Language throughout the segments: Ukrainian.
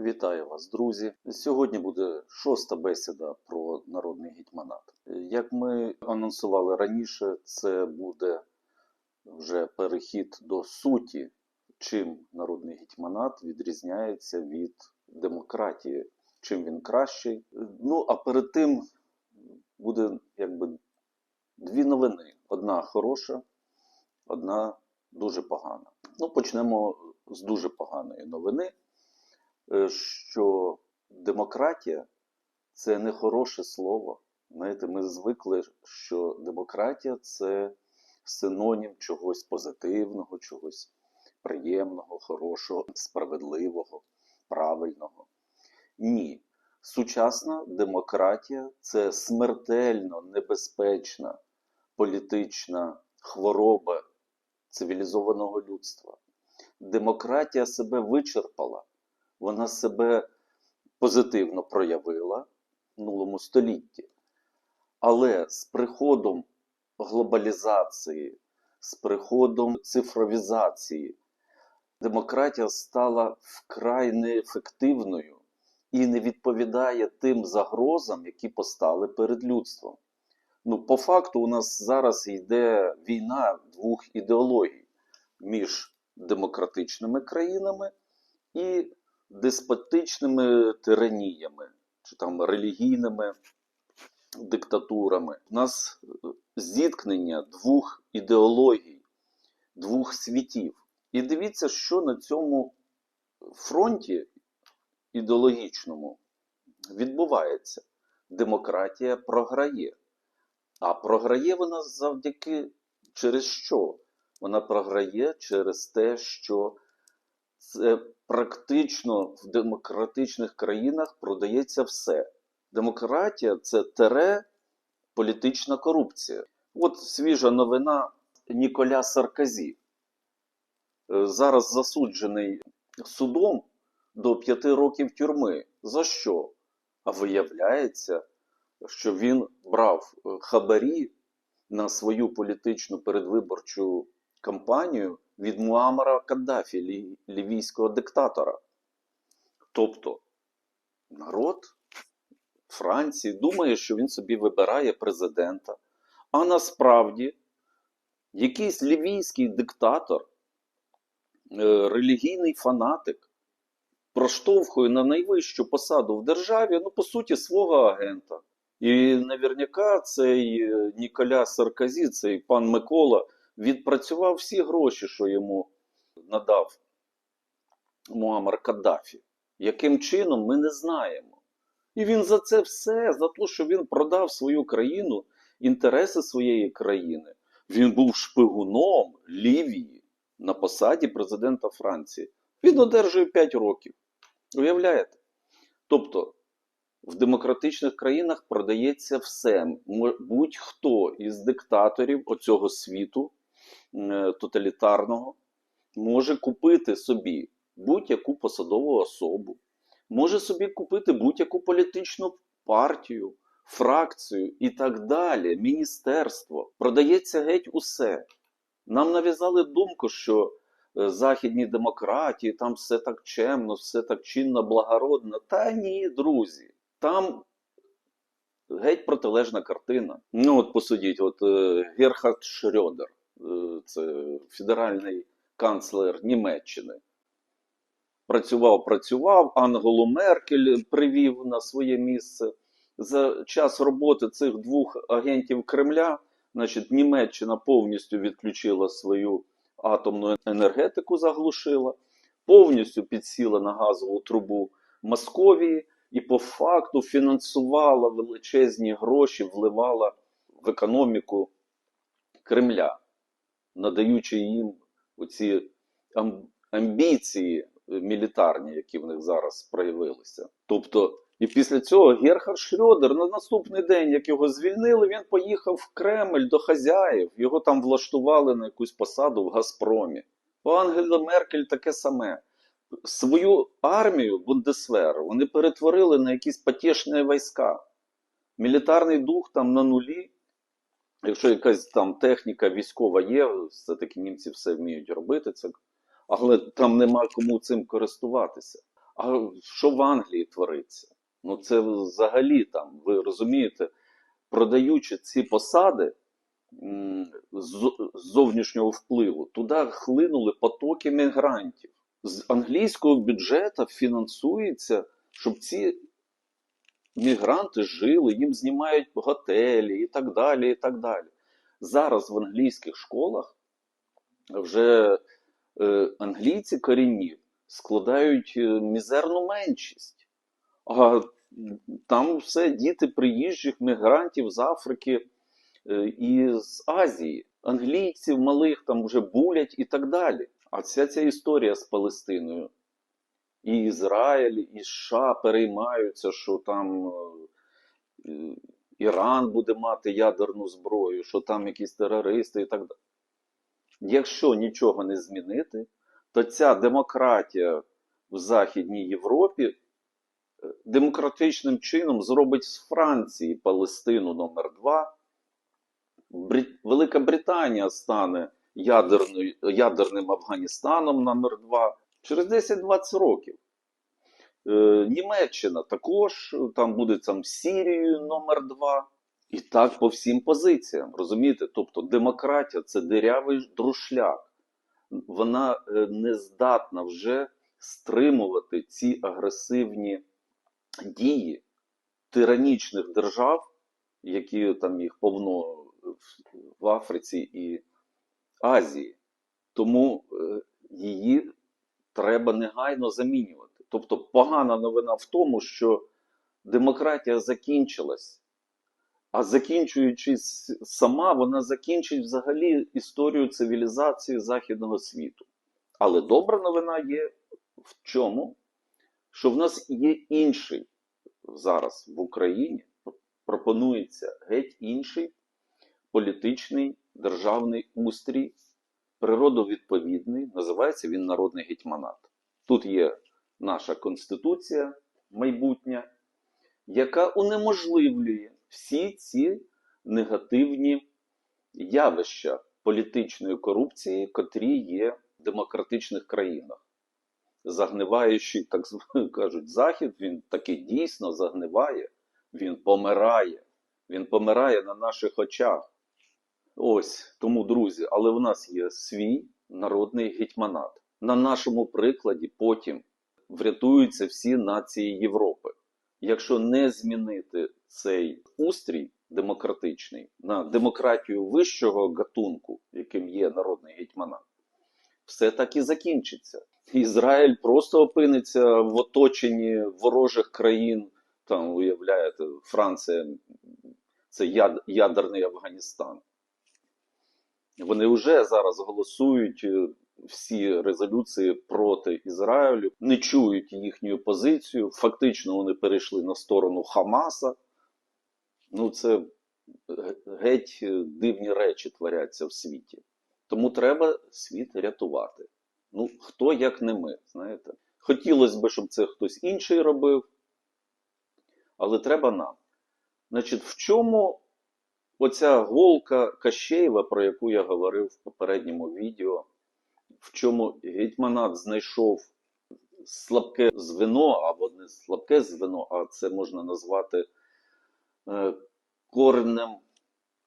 Вітаю вас, друзі. Сьогодні буде шоста бесіда про народний гетьманат. Як ми анонсували раніше, це буде вже перехід до суті, чим народний гетьманат відрізняється від демократії, чим він кращий. Ну а перед тим буде якби дві новини: одна хороша, одна дуже погана. Ну, почнемо з дуже поганої новини що демократія це не хороше слово. Знаєте, ми звикли, що демократія це синонім чогось позитивного, чогось приємного, хорошого, справедливого, правильного. Ні. Сучасна демократія це смертельно небезпечна політична хвороба цивілізованого людства. Демократія себе вичерпала вона себе позитивно проявила в минулому столітті. Але з приходом глобалізації, з приходом цифровізації, демократія стала вкрай неефективною і не відповідає тим загрозам, які постали перед людством. Ну, по факту, у нас зараз йде війна двох ідеологій між демократичними країнами і деспотичними тираніями чи там релігійними диктатурами. У нас е, зіткнення двох ідеологій, двох світів. І дивіться, що на цьому фронті ідеологічному відбувається. Демократія програє. А програє вона завдяки через що? Вона програє через те, що це практично в демократичних країнах продається все. Демократія це тере політична корупція. От свіжа новина Ніколя Сарказі. Е, Зараз засуджений судом до п'яти років тюрми. За що? А виявляється, що він брав е, хабарі на свою політичну передвиборчу кампанію від Муамара Каддафі, лі- лівійського диктатора. Тобто народ Франції думає, що він собі вибирає президента. А насправді якийсь лівійський диктатор, е, релігійний фанатик, проштовхує на найвищу посаду в державі, ну, по суті, свого агента. І наверняка цей е, Ніколя Сарказі, цей пан Микола, відпрацював всі гроші, що йому надав Муаммар Каддафі. Яким чином ми не знаємо. І він за це все, за те, що він продав свою країну, інтереси своєї країни. Він був шпигуном Лівії на посаді президента Франції. Він одержує 5 років. Уявляєте? Тобто в демократичних країнах продається все. Будь-хто із диктаторів оцього світу тоталітарного може купити собі будь-яку посадову особу, може собі купити будь-яку політичну партію, фракцію і так далі, міністерство. Продається геть усе. Нам нав'язали думку, що е, західні демократії, там все так чемно, все так чинно, благородно. Та ні, друзі. Там геть протилежна картина. Ну, от посудіть, от е, Герхард Шрёдер, е, це федеральний канцлер Німеччини. Працював, працював, Ангелу Меркель привів на своє місце. За час роботи цих двох агентів Кремля, значить, Німеччина повністю відключила свою атомну енергетику, заглушила, повністю підсіла на газову трубу Московії і по факту фінансувала величезні гроші, вливала в економіку Кремля, надаючи їм оці амбіції е, мілітарні, які в них зараз проявилися. Тобто, і після цього Герхард Шрёдер на наступний день, як його звільнили, він поїхав в Кремль до хазяїв. Його там влаштували на якусь посаду в Газпромі. У Ангела Меркель таке саме. Свою армію Бундесвер вони перетворили на якісь потішні війська. Мілітарний дух там на нулі. Якщо якась там техніка військова є, все-таки німці все вміють робити, це, але там нема кому цим користуватися. А що в Англії твориться? Ну це взагалі там, ви розумієте, продаючи ці посади з зовнішнього впливу, туди хлинули потоки мігрантів. З англійського бюджету фінансується, щоб ці мігранти жили, їм знімають готелі і так далі. і так далі. Зараз в англійських школах вже е, англійці корінні складають е, мізерну меншість. А там все діти приїжджих мігрантів з Африки е, і з Азії. Англійців малих там вже булять і так далі. А вся ця історія з Палестиною. І Ізраїль, і США переймаються, що там е, е, Іран буде мати ядерну зброю, що там якісь терористи і так далі. Якщо нічого не змінити, то ця демократія в Західній Європі е, демократичним чином зробить з Франції Палестину номер 2 Брит... Велика Британія стане ядерною, ядерним Афганістаном номер 2 через 10-20 років. Е, Німеччина також там буде там Сірією номер 2 І так по всім позиціям. Розумієте? Тобто демократія це дирявий друшляк. Вона е, не здатна вже стримувати ці агресивні дії тиранічних держав, які там їх повно в- Африці і Азії. Тому е, її треба негайно замінювати. Тобто погана новина в тому, що демократія закінчилась. А закінчуючись сама, вона закінчить взагалі історію цивілізації Західного світу. Але добра новина є в чому? Що в нас є інший зараз в Україні пропонується геть інший політичний державний устрій, природовідповідний, називається він Народний гетьманат. Тут є наша конституція майбутня, яка унеможливлює всі ці негативні явища політичної корупції, котрі є в демократичних країнах. Загниваючий, так кажуть, захід, він таки дійсно загниває, він помирає. Він помирає на наших очах. Ось тому, друзі, але в нас є свій народний гетьманат. На нашому прикладі потім врятуються всі нації Європи. Якщо не змінити цей устрій демократичний на демократію вищого гатунку, яким є народний гетьманат, все так і закінчиться. Ізраїль просто опиниться в оточенні ворожих країн. Там уявляєте, Франція це яд- ядерний Афганістан. Вони вже зараз голосують е, всі резолюції проти Ізраїлю, не чують їхню позицію. Фактично вони перейшли на сторону Хамаса. Ну, це геть е, дивні речі творяться в світі. Тому треба світ рятувати. Ну, хто як не ми, знаєте. Хотілося б, щоб це хтось інший робив, але треба нам. Значить, в чому оця голка Кащеєва, про яку я говорив в попередньому відео, в чому гетьманат знайшов слабке звено, або не слабке звено, а це можна назвати е, коренем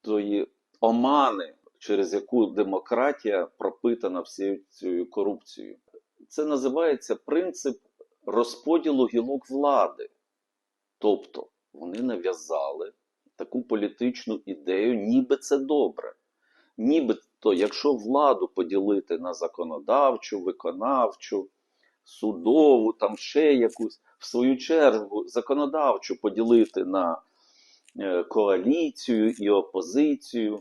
тої омани, через яку демократія пропитана всією цією корупцією. Це називається принцип розподілу гілок влади. Тобто вони нав'язали таку політичну ідею, ніби це добре. Нібито, якщо владу поділити на законодавчу, виконавчу, судову, там ще якусь, в свою чергу, законодавчу поділити на е, коаліцію і опозицію,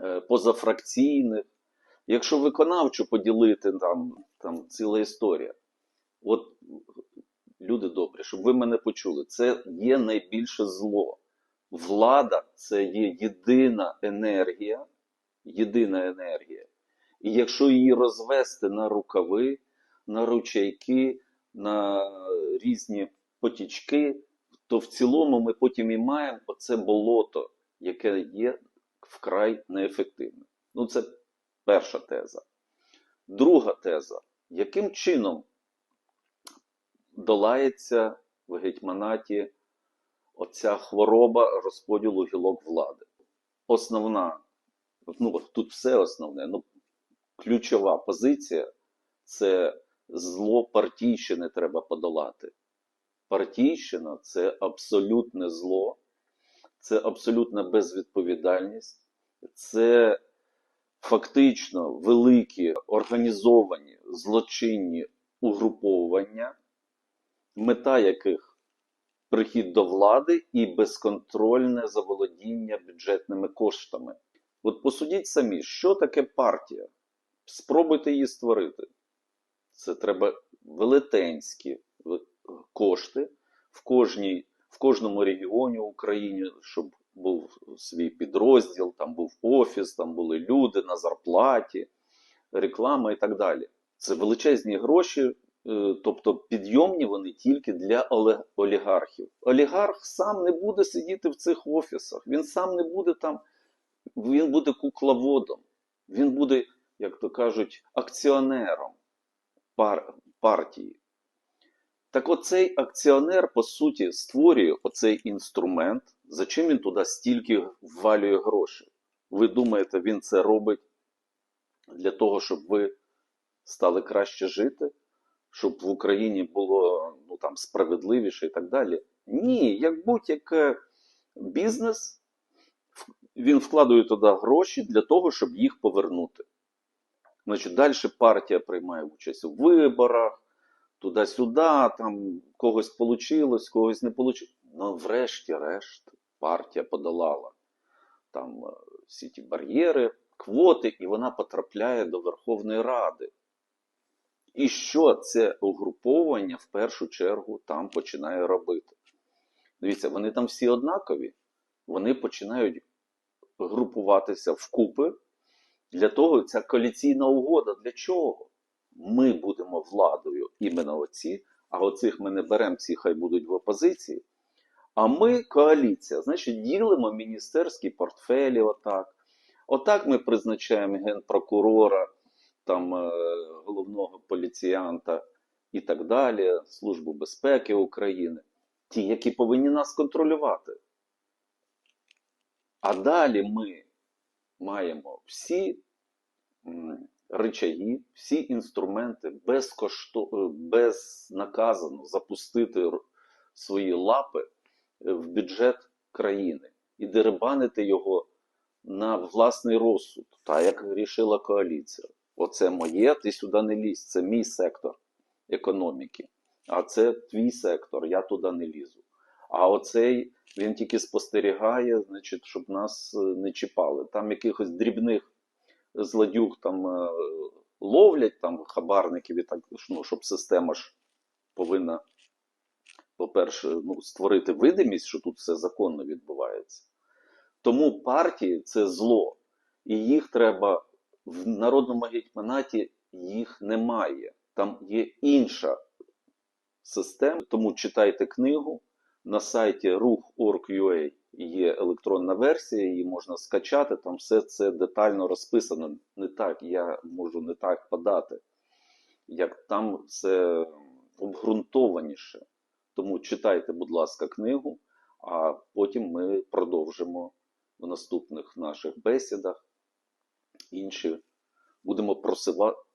е, позафракційних. Якщо виконавчу поділити, там, там ціла історія. От люди добрі, щоб ви мене почули, це є найбільше зло. Влада це є єдина енергія, єдина енергія. І якщо її розвести на рукави, на ручейки, на різні потічки, то в цілому ми потім і маємо оце болото, яке є вкрай неефективним. Ну, це перша теза. Друга теза. Яким чином долається в гетьманаті оця хвороба розподілу гілок влади. Основна, ну тут все основне, ну ключова позиція це зло партійщини треба подолати. Партійщина це абсолютне зло, це абсолютна безвідповідальність, це фактично великі організовані злочинні угруповання, мета яких прихід до влади і безконтрольне заволодіння бюджетними коштами. От посудіть самі, що таке партія? Спробуйте її створити. Це треба велетенські кошти в, кожній, в кожному регіоні України, щоб був свій підрозділ, там був офіс, там були люди на зарплаті, реклама і так далі. Це величезні гроші, тобто підйомні вони тільки для олігархів. Олігарх сам не буде сидіти в цих офісах, він сам не буде там, він буде кукловодом, він буде, як то кажуть, акціонером пар- партії. Так от цей акціонер, по суті, створює оцей інструмент. За чим він туди стільки ввалює грошей? Ви думаєте, він це робить для того, щоб ви стали краще жити, щоб в Україні було ну, там, справедливіше і так далі? Ні, як будь-який бізнес, він вкладує туди гроші для того, щоб їх повернути. Значить, далі партія приймає участь у виборах, туди-сюди, там когось вийшло, когось не вийшло. Ну, врешті-решт, партія подолала там е, всі ті бар'єри, квоти, і вона потрапляє до Верховної Ради. І що це угруповання в першу чергу там починає робити? Дивіться, вони там всі однакові, вони починають групуватися вкупи. Для того ця коаліційна угода. Для чого? Ми будемо владою іменно оці, а оцих ми не беремо, ці хай будуть в опозиції. А ми коаліція, значить, ділимо міністерські портфелі отак. Отак ми призначаємо генпрокурора, там, е, головного поліціянта і так далі, Службу безпеки України, ті, які повинні нас контролювати. А далі ми маємо всі речаги, всі інструменти безкошто... е, безнаказано запустити свої лапи е, в бюджет країни і дерибанити його на власний розсуд, так як рішила коаліція. Оце моє, ти сюди не лізь, це мій сектор економіки. А це твій сектор, я туди не лізу. А оцей він тільки спостерігає, значить, щоб нас е, не чіпали. Там якихось дрібних злодюг там е, ловлять, там хабарників і так, ну, щоб система ж повинна, по-перше, ну, створити видимість, що тут все законно відбувається. Тому партії це зло, і їх треба в народному гетьманаті їх немає. Там є інша система. Тому читайте книгу на сайті ruch.org.ua є електронна версія, її можна скачати. Там все це детально розписано. Не так, я можу не так подати, як там все обґрунтованіше. Тому читайте, будь ласка, книгу, а потім ми продовжимо в наступних наших бесідах. Інші будемо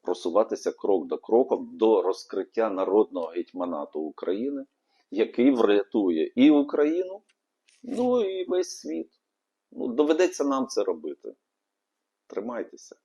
просуватися крок до кроку до розкриття народного гетьманату України, який врятує і Україну, ну і весь світ. Ну, доведеться нам це робити. Тримайтеся.